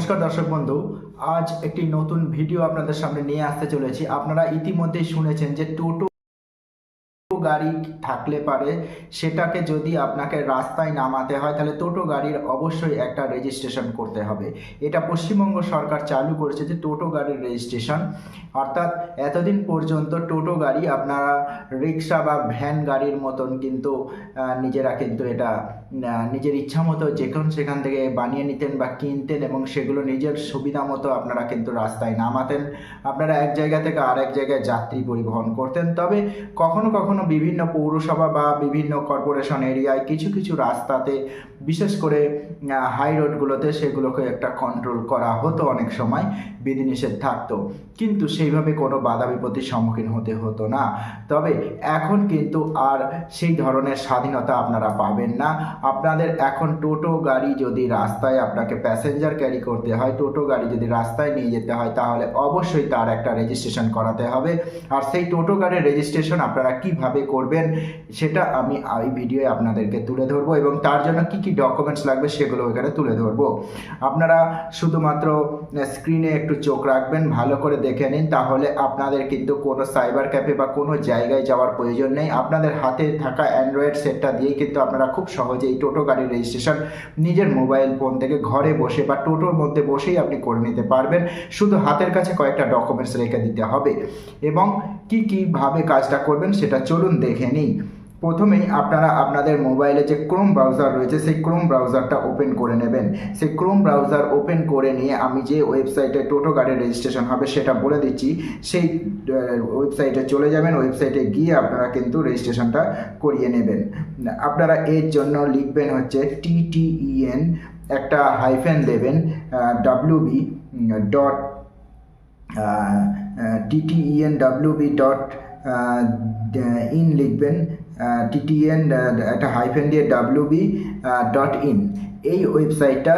নমস্কার দর্শক বন্ধু, আজ একটি নতুন ভিডিও আপনাদের সামনে নিয়ে আসতে চলেছি। আপনারা ইতিমধ্যেই শুনেছেন যে টোটো গাড়ি থাকলে পারে, সেটাকে যদি আপনাকে রাস্তায় নামাতে হয়, তাহলে টোটো গাড়ির অবশ্যই একটা রেজিস্ট্রেশন করতে হবে। এটা পশ্চিমবঙ্গ সরকার চালু করেছে যে টোটো গাড়ির রেজিস্ট্রেশন অর্থাৎ এতদিন পর্যন্ত টোটো গাড়ি আপনারা রিক্সা বা ভ্যান গাড়ির মতন কিন্তু নিজেরা কিন্তু এটা নিজের ইচ্ছা মতো যেখান সেখান থেকে বানিয়ে নিতেন বা কিনতেন এবং সেগুলো নিজের সুবিধা মতো আপনারা কিন্তু রাস্তায় নামাতেন। আপনারা এক জায়গা থেকে আরেক জায়গায় যাত্রী পরিবহন করতেন। তবে কখনো কখনো বিভিন্ন পৌরসভা বা বিভিন্ন কর্পোরেশন এরিয়ায় কিছু কিছু রাস্তাতে বিশেষ করে হাই রোডগুলোতে সেগুলোকে একটা কন্ট্রোল করা হতো অনেক সময়, বিধিনিষেধ থাকতো। কিন্তু সেইভাবে কোনো বাধা বিপত্তির সম্মুখীন হতে হতো না। তবে এখন কিন্তু আর সেই ধরনের স্বাধীনতা আপনারা পাবেন না। আপনাদের এখন টোটো গাড়ি যদি রাস্তায় আপনাকে প্যাসেঞ্জার ক্যারি করতে হয়, টোটো গাড়ি যদি রাস্তায় নিয়ে যেতে হয়, তাহলে অবশ্যই তার একটা রেজিস্ট্রেশন করাতে হবে। আর সেই টোটো গাড়ির রেজিস্ট্রেশন আপনারা কীভাবে করবেন, সেটা আমি এই ভিডিওয়ে আপনাদেরকে তুলে ধরবো এবং তার জন্য কি কি ডকুমেন্টস লাগবে সেগুলো এখানে তুলে ধরবো। আপনারা শুধুমাত্র স্ক্রিনে একটু চোখ রাখবেন, ভালো করে দেখে নিন, তাহলে আপনাদের কিন্তু কোনো সাইবার ক্যাফে বা কোনো জায়গায় যাওয়ার প্রয়োজন নেই। আপনাদের হাতে থাকা অ্যান্ড্রয়েড সেটটা দিয়েই কিন্তু আপনারা খুব সহজেই টোটো গাড়ির রেজিস্ট্রেশন নিজের মোবাইল ফোন থেকে ঘরে বসে বা টোটোর মধ্যে বসেই আপনি করে নিতে পারবেন। শুধু হাতের কাছে কয়েকটা ডকুমেন্টস রেখে দিতে হবে। এবং কি কীভাবে কাজটা করবেন সেটা চলুন দেখে নিই। প্রথমেই আপনারা আপনাদের মোবাইলে যে ক্রোম ব্রাউজার রয়েছে, সেই ক্রোম ব্রাউজারটা ওপেন করে নেবেন। সেই ক্রোম ব্রাউজার ওপেন করে নিয়ে আমি যে ওয়েবসাইটে টোটো গাড়ির রেজিস্ট্রেশন হবে সেটা বলে দিচ্ছি। সেই ওয়েবসাইটে চলে যাবেন ওয়েবসাইটে গিয়ে আপনারা কিন্তু রেজিস্ট্রেশনটা করিয়ে নেবেন। আপনারা এর জন্য লিখবেন হচ্ছে টিটিইএন একটা হাইফেন দেবেন W B dot TTEN W B dot in লিখবেন। টিটিএন একটা হাইফেন দিয়ে ডাব্লিউ বি ডট ইন এই ওয়েবসাইটটা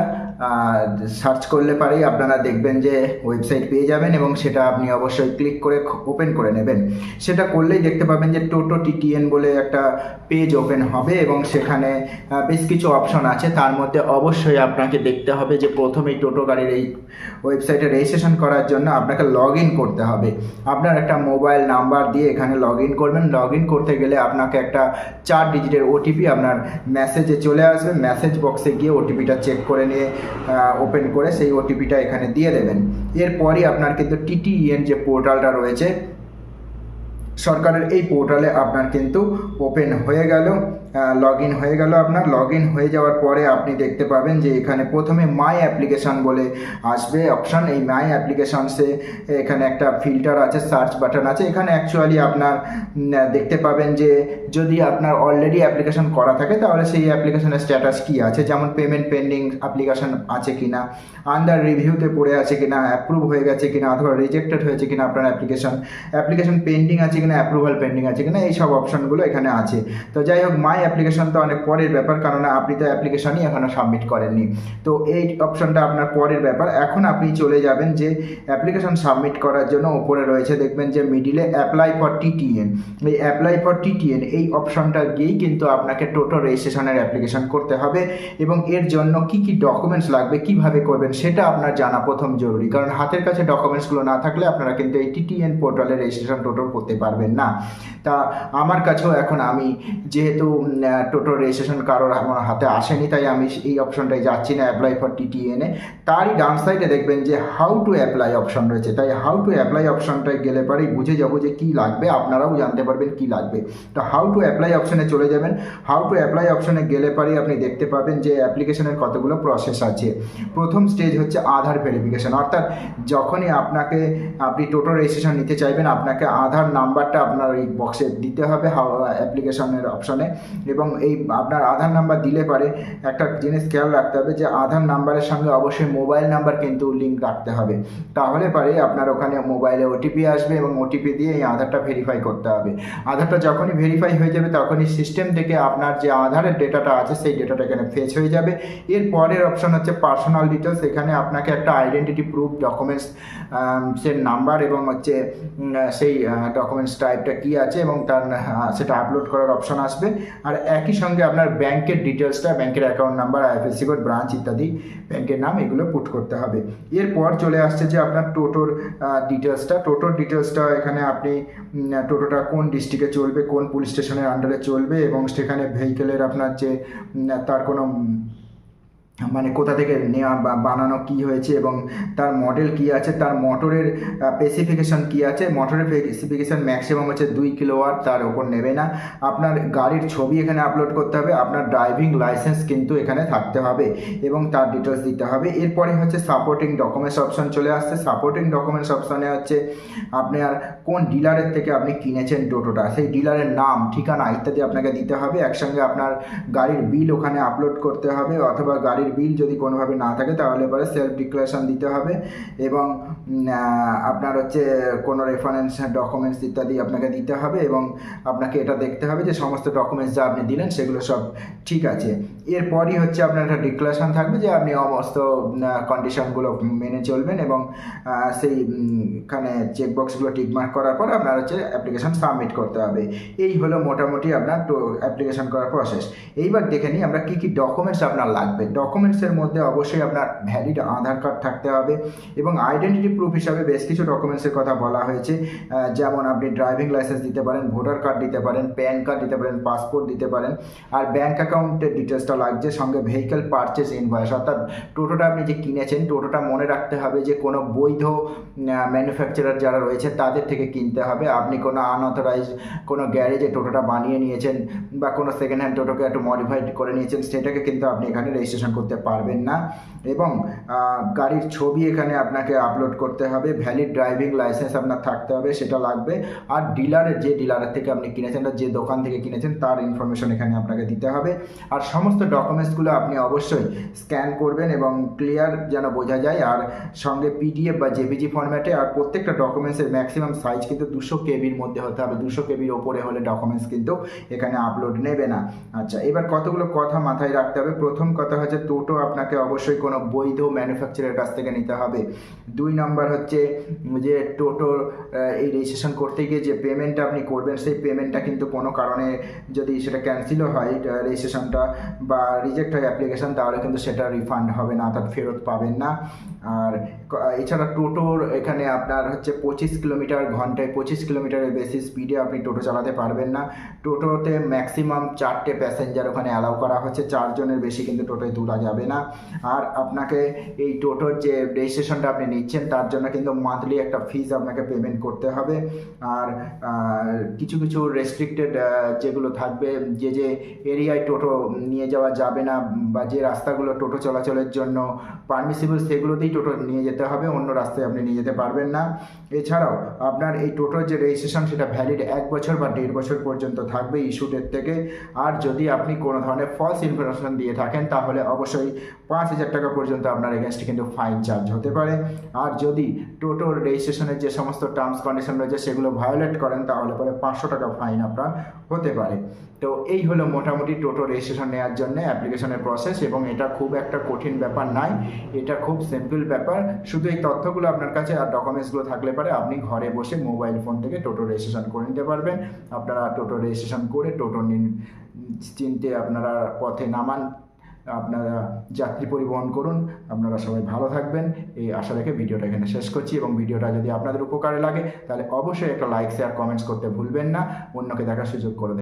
সার্চ করলে পারেই আপনারা দেখবেন যে ওয়েবসাইট পেয়ে যাবেন এবং সেটা আপনি অবশ্যই ক্লিক করে ওপেন করে নেবেন। সেটা করলেই দেখতে পাবেন যে টোটো টিটিএন বলে একটা পেজ ওপেন হবে এবং সেখানে বেশ কিছু অপশন আছে। তার মধ্যে অবশ্যই আপনাকে দেখতে হবে যে প্রথমেই টোটো গাড়ির এই ওয়েবসাইটে রেজিস্ট্রেশন করার জন্য আপনাকে লগ করতে হবে। আপনার একটা মোবাইল নাম্বার দিয়ে এখানে লগ করবেন। লগ করতে গেলে আপনাকে একটা চার ডিজিটের ওটিপি আপনার মেসেজে চলে আসবে। মেসেজ বক্সে গিয়ে ওটিপিটা চেক করে নিয়ে ওপেন করে সেই ওটিপিটা এখানে দিয়ে দেবেন। এরপরই আপনার কিন্তু টিটিইএন যে পোর্টালটা রয়েছে, সরকারের এই পোর্টালে আপনার কিন্তু ওপেন হয়ে গেল। লগ ইন হয়ে গেল আপনার। লগ ইন হয়ে যাওয়ার পরে আপনি দেখতে পাবেন যে এখানে প্রথমে মাই অ্যাপ্লিকেশান বলে আসবে অপশান এই মাই অ্যাপ্লিকেশানসে এখানে একটা ফিল্টার আছে সার্চ বাটন আছে। এখানে অ্যাকচুয়ালি আপনার দেখতে পাবেন যে যদি আপনার অলরেডি অ্যাপ্লিকেশন করা থাকে, তাহলে সেই অ্যাপ্লিকেশনের স্ট্যাটাস কী আছে? যেমন পেমেন্ট পেন্ডিং অ্যাপ্লিকেশন আছে কি না আন্ডার রিভিউতে পড়ে আছে কি না অ্যাপ্রুভ হয়ে গেছে কি না অথবা রিজেক্টেড হয়েছে কি না আপনার অ্যাপ্লিকেশন অ্যাপ্লিকেশন পেন্ডিং আছে কিনা? অ্যাপ্রুভাল পেন্ডিং আছে কিনা? এই সব অপশনগুলো এখানে আছে। তো যাই হোক মাই অ্যাপ্লিকেশন তো অনেক পরের ব্যাপার কারণ আপনি তো অ্যাপ্লিকেশনই এখনও সাবমিট করেননি। তো এই অপশনটা আপনার পরের ব্যাপার। এখন আপনি চলে যাবেন যে অ্যাপ্লিকেশন সাবমিট করার জন্য ওপরে রয়েছে, দেখবেন যে মিডিলে অ্যাপ্লাই ফর টিটিএন এই অ্যাপ্লাই ফর টিটিএন এই অপশনটা গিয়েই কিন্তু আপনাকে টোটো রেজিস্ট্রেশনের অ্যাপ্লিকেশন করতে হবে এবং এর জন্য কি কি ডকুমেন্টস লাগবে, কীভাবে করবেন, সেটা আপনার জানা প্রথম জরুরি। কারণ হাতের কাছে ডকুমেন্টসগুলো না থাকলে আপনারা কিন্তু এই টিটিএন পোর্টালে রেজিস্ট্রেশন টোটো করতে পারবেন না। তা আমার কাছেও এখন আমি যেহেতু টোটো রেজিস্ট্রেশন কারোর আমার হাতে আসেনি, তাই আমি এই অপশনটায় যাচ্ছি না অ্যাপ্লাই ফর টিটিএনে তারই ডান সাইডে দেখবেন যে হাউ টু অ্যাপ্লাই অপশন রয়েছে। তাই হাউ টু অ্যাপ্লাই অপশনটায় গেলে পরেই বুঝে যাব যে কী লাগবে, আপনারাও জানতে পারবেন কী লাগবে। তো হাউ টু অ্যাপ্লাই অপশনে চলে যাবেন। হাউ টু অ্যাপ্লাই অপশনে গেলে পরেই আপনি দেখতে পাবেন যে অ্যাপ্লিকেশনের কতগুলো প্রসেস আছে। প্রথম স্টেজ হচ্ছে আধার ভেরিফিকেশন অর্থাৎ যখনই আপনাকে আপনি টোটো রেজিস্ট্রেশন নিতে চাইবেন, আপনাকে আধার নাম্বারটা আপনার এই বক্সে দিতে হবে অ্যাপ্লিকেশনের অপশনে এবং এই আপনার আধার নাম্বার দিলে পারে একটা জিনিস খেয়াল রাখতে হবে যে আধার নাম্বারের সঙ্গে অবশ্যই মোবাইল নাম্বার কিন্তু লিঙ্ক রাখতে হবে। তাহলে পারে আপনার ওখানে মোবাইলে ওটিপি আসবে এবং ওটিপি দিয়ে এই আধারটা ভেরিফাই করতে হবে। আধারটা যখনই ভেরিফাই হয়ে যাবে তখনই সিস্টেম থেকে আপনার যে আধারের ডেটাটা আছে সেই ডেটাটা এখানে ফেচ হয়ে যাবে। এর পরের অপশন হচ্ছে পার্সোনাল ডিটেলস এখানে আপনাকে একটা আইডেন্টিটি প্রুফ ডকুমেন্টস সে নাম্বার এবং হচ্ছে সেই ডকুমেন্টস টাইপটা কী আছে এবং তার সেটা আপলোড করার অপশন আসবে। আর আর একই সঙ্গে আপনার ব্যাংকের ডিটেলসটা ব্যাংকের account number IFSC code branch ইত্যাদি ব্যাংকের নাম এগুলো পুট করতে হবে। এরপর চলে আসছে যে আপনার টোটোর ডিটেলসটা টোটোর ডিটেলসটা এখানে আপনি টোটোটা কোন ডিস্ট্রিক্টে চলবে, কোন পুলিশ স্টেশনের আন্ডারে চলবে এবং সেখানে ভেহিকেলের আপনার যে তার কোনো মানে কোথা থেকে নেওয়া বা বানানো কি হয়েছে এবং তার মডেল কি আছে, তার মোটরের স্পেসিফিকেশন কি আছে? মোটরের স্পেসিফিকেশন ম্যাক্সিমাম হচ্ছে দুই কিলো কিলোওয়াট তার ওপর নেবে না। আপনার গাড়ির ছবি এখানে আপলোড করতে হবে, আপনার ড্রাইভিং লাইসেন্স কিন্তু এখানে থাকতে হবে এবং তার ডিটেলস দিতে হবে। এরপরে হচ্ছে সাপোর্টিং ডকুমেন্টস অপশন চলে আসছে। সাপোর্টিং ডকুমেন্টস অপশনে হচ্ছে আপনার কোন ডিলারের থেকে আপনি কিনেছেন টোটোটা? সেই ডিলারের নাম, ঠিকানা ইত্যাদি আপনাকে দিতে হবে। একসঙ্গে আপনার গাড়ির বিল ওখানে আপলোড করতে হবে অথবা গাড়ির বিল যদি কোনোভাবে না থাকে, তাহলে পরে সেলফ ডিক্লারেশন দিতে হবে এবং আপনার হচ্ছে কোনো রেফারেন্স ডকুমেন্টস ইত্যাদি আপনাকে দিতে হবে এবং আপনাকে এটা দেখতে হবে যে সমস্ত ডকুমেন্টস যা আপনি দিলেন সেগুলো সব ঠিক আছে। এরপরই হচ্ছে আপনার একটা ডিক্লারেশন থাকবে যে আপনি সমস্ত কন্ডিশনগুলো মেনে চলবেন এবং আহ, সেই উম, খানে চেকবক্সগুলো টিকমার্ক করার পর আপনার হচ্ছে অ্যাপ্লিকেশন সাবমিট করতে হবে। এই হলো মোটামুটি আপনার অ্যাপ্লিকেশন করার প্রসেস এইবার দেখে নিই আমরা কী কী ডকুমেন্টস আপনার লাগবে। ডকুমেন্টসের মধ্যে অবশ্যই আপনার ভ্যালিড আধার কার্ড থাকতে হবে এবং আইডেন্টিটি প্রুফ হিসাবে বেশ কিছু ডকুমেন্টসের কথা বলা হয়েছে। যেমন আপনি ড্রাইভিং লাইসেন্স দিতে পারেন ভোটার কার্ড দিতে পারেন প্যান কার্ড দিতে পারেন পাসপোর্ট দিতে পারেন। আর ব্যাঙ্ক অ্যাকাউন্টের ডিটেলসটা লাগছে সঙ্গে ভেহিকেল পারচেস ইনভয়েস অর্থাৎ টোটোটা আপনি যে কিনেছেন, টোটোটা মনে রাখতে হবে যে কোনো বৈধ ম্যানুফ্যাকচারার যারা রয়েছে তাদের থেকে কিনতে হবে। আপনি কোনো আনঅথরাইজ কোনো গ্যারেজে টোটোটা বানিয়ে নিয়েছেন বা কোনো সেকেন্ড হ্যান্ড টোটোকে একটু মডিফাইড করে নিয়েছেন, সেটাকে কিন্তু আপনি এখানে রেজিস্ট্রেশন করতে পারবেন না। এবং গাড়ির ছবি এখানে আপনাকে আপলোড করতে হবে ভ্যালিড ড্রাইভিং লাইসেন্স আপনার থাকতে হবে, সেটা লাগবে। আর ডিলারের যে ডিলারের থেকে আপনি কিনেছেন বা যে দোকান থেকে কিনেছেন, তার ইনফরমেশন এখানে আপনাকে দিতে হবে। আর সমস্ত ডকুমেন্টসগুলো আপনি অবশ্যই স্ক্যান করবেন এবং ক্লিয়ার যেন বোঝা যায়। আর সঙ্গে পিডিএফ বা জেপিজি ফরম্যাটে আর প্রত্যেকটা ডকুমেন্টসের ম্যাক্সিমাম সাইজ কিন্তু দুশো কেবির মধ্যে হতে হবে। দুশো কেবির ওপরে হলে ডকুমেন্টস কিন্তু এখানে আপলোড নেবে না। আচ্ছা এবার কতগুলো কথা মাথায় রাখতে হবে? প্রথম কথা হচ্ছে টোটো আপনাকে অবশ্যই কোনো বৈধ ম্যানুফ্যাকচারের কাছ থেকে নিতে হবে। দুই নম্বর হচ্ছে যে টোটোর এই রেজিস্ট্রেশন করতে গিয়ে যে পেমেন্টটা আপনি করবেন, সেই পেমেন্টটা কিন্তু কোনো কারণে যদি সেটা ক্যান্সেলও হয় রেজিস্ট্রেশনটা বা রিজেক্ট হয় অ্যাপ্লিকেশন তাহলে কিন্তু সেটা রিফান্ড হবে না অর্থাৎ ফেরত পাবেন না। আর এছাড়া টোটোর এখানে আপনার হচ্ছে পঁচিশ কিলোমিটার ঘন্টায়, পঁচিশ কিলোমিটারের বেশি স্পিডে আপনি টোটো চালাতে পারবেন না। টোটোতে ম্যাক্সিমাম চারটে প্যাসেঞ্জার ওখানে অ্যালাউ করা হচ্ছে, চারজনের বেশি কিন্তু টোটোয় তোলা যাবে না। আর আপনাকে এই টোটোর যে রেজিস্ট্রেশনটা আপনি নিচ্ছেন, তার জন্য কিন্তু মান্থলি একটা ফিজ আপনাকে পেমেন্ট করতে হবে। আর কিছু কিছু রেস্ট্রিক্টেড যেগুলো থাকবে, যে যে এরিয়ায় টোটো নিয়ে যাওয়া যাবে না বা যে রাস্তাগুলো টোটো চলাচলের জন্য পারমিসিবল সেগুলোতেই টোটো নিয়ে যেতে হবে, অন্য রাস্তায় আপনি নিয়ে যেতে পারবেন না। এছাড়াও আপনার এই টোটোর যে রেজিস্ট্রেশন সেটা ভ্যালিড এক বছর বা দেড় বছর পর্যন্ত থাকবে ইস্যুডের থেকে। আর যদি আপনি কোনো ধরনের ফলস ইনফরমেশন দিয়ে থাকেন, তাহলে অবশ্যই পাঁচ হাজার টাকা পর্যন্ত আপনার এগেনস্টে কিন্তু ফাইন চার্জ হতে পারে। আর যদি টোটোর রেজিস্ট্রেশনের যে সমস্ত টার্মস কন্ডিশন রয়েছে, সেগুলো ভায়োলেট করেন, তাহলে পরে পাঁচশো টাকা ফাইন আপনার হতে পারে। তো এই হলো মোটামুটি টোটো রেজিস্ট্রেশন নেওয়ার জন্য অ্যাপ্লিকেশনের প্রসেস এবং এটা খুব একটা কঠিন ব্যাপার নাই। এটা খুব সিম্পল ব্যাপার। শুধু এই তথ্যগুলো আপনার কাছে আর ডকুমেন্টসগুলো থাকলে পারে, আপনি ঘরে বসে মোবাইল ফোন থেকে টোটো রেজিস্ট্রেশন করে নিতে পারবেন। আপনারা টোটো রেজিস্ট্রেশন করে টোটো নিন। চিনতে আপনারা পথে নামান। আপনারা যাত্রী পরিবহন করুন। আপনারা সবাই ভালো থাকবেন। এই আশা রেখে ভিডিওটা এখানে শেষ করছি এবং ভিডিওটা যদি আপনাদের উপকারে লাগে, তাহলে অবশ্যই একটা লাইক শেয়ার কমেন্টস করতে ভুলবেন না। অন্যকে দেখার সুযোগ করে